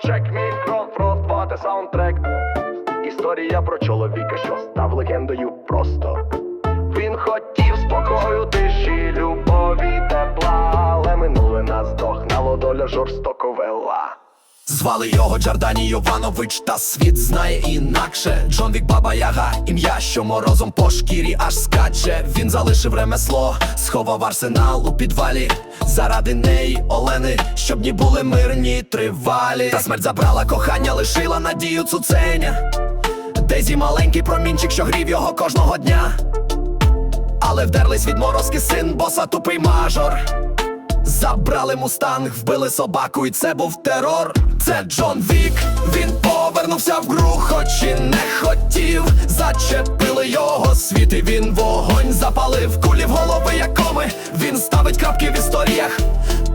Чек фронт, фронт, саундтрек. Історія про чоловіка, що став легендою просто. Він хотів спокою, тиші, любові, тепла, але минуле нас догнало, доля жорстоко вела. Звали його Джордані Йованович, та світ знає інакше. Джон Вік Баба Яга, ім'я, що морозом по шкірі аж скаче. Він залишив ремесло, сховав арсенал у підвалі. Заради неї Олени, щоб ні були мирні тривалі. Та смерть забрала кохання, лишила надію цуценя. Дезі маленький промінчик, що грів його кожного дня. Але вдерлись відморозки син, боса тупий мажор. Забрали мустанг, вбили собаку, і це був терор. Це Джон Вік, він повернувся в гру, хоч і не хотів. Зачепили його світ, і він вогонь запалив кулі в голови, як коми. Він ставить крапки в історіях.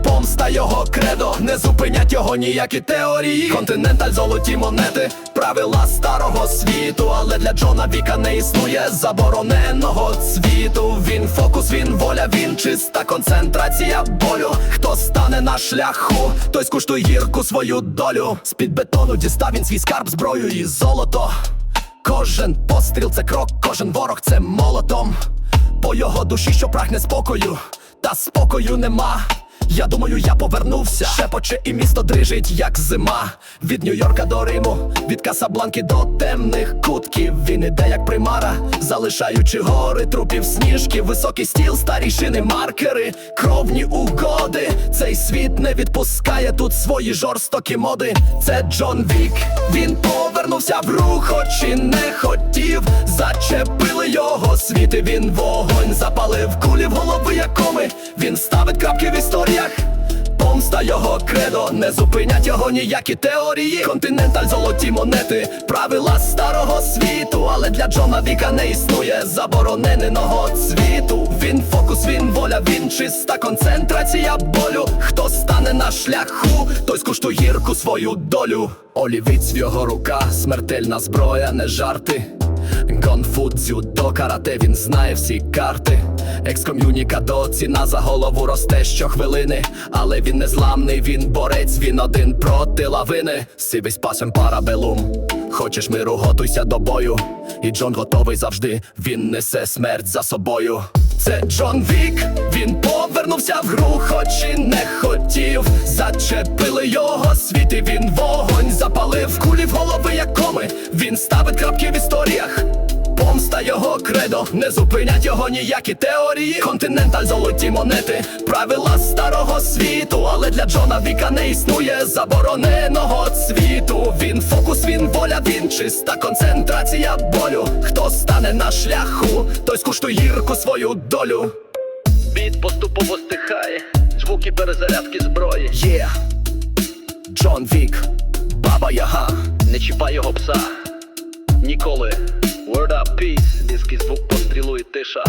Помста його кредо, не зупинять його ніякі теорії. Континенталь, золоті монети, правила старого світу, але для Джона Віка не існує забороненого цвіту. Він фокус, він воля, він чиста концентрація болю. Стане на шляху, той скуштує гірку свою долю. З-під бетону дістав він свій скарб, зброю і золото. Кожен постріл це крок, кожен ворог це молотом. По його душі, що прагне спокою, та спокою нема. Я думаю, я повернувся. Шепоче і місто дрижить, як зима. Від Нью-Йорка до Риму, від Касабланки до темних кутків. Він іде, як примара, залишаючи гори трупів сніжки, високий стіл, старі шини, маркери, кровні угоди. Цей світ не відпускає тут свої жорстокі моди. Це Джон Вік, він повернувся в рух, хоч і не хотів. Зачепили його світ, він вогонь запалив кулі в голови, як коми. Він ставить крапки в історіях. Помста його кредо, не зупинять його ніякі теорії. Континенталь, золоті монети, правила старого світу, але для Джона Віка не існує забороненого цвіту. Він фокус, він воля, він чиста концентрація болю. Хто стане на шляху, той скуштує гірку свою долю. Олівець в його руках, смертельна зброя, не жарти. Гонфу, дзюдо, карате, він знає всі карти. Екском'юнікадо, ціна за голову росте щохвилини. Але він не зламний, він борець, він один проти лавини. Сивись пасем парабелум. Хочеш миру, готуйся до бою. І Джон готовий завжди, він несе смерть за собою. Це Джон Вік, він повернувся в гру, хоч і не хотів. Зачепили його світ, і він вогонь запалив кулі в голови, як коми. Він ставить крапки в історіях. Його кредо, не зупинять його ніякі теорії. Континенталь, золоті монети, правила старого світу, але для Джона Віка не існує забороненого цвіту. Він фокус, він воля, він чиста концентрація болю. Хто стане на шляху, той скуштує гірку свою долю. Біт поступово стихає, звуки перезарядки зброї. Є Джон Вік, Баба Яга. Не чіпай його пса. Ніколи. Word up, peace, звук пострілу і тиша.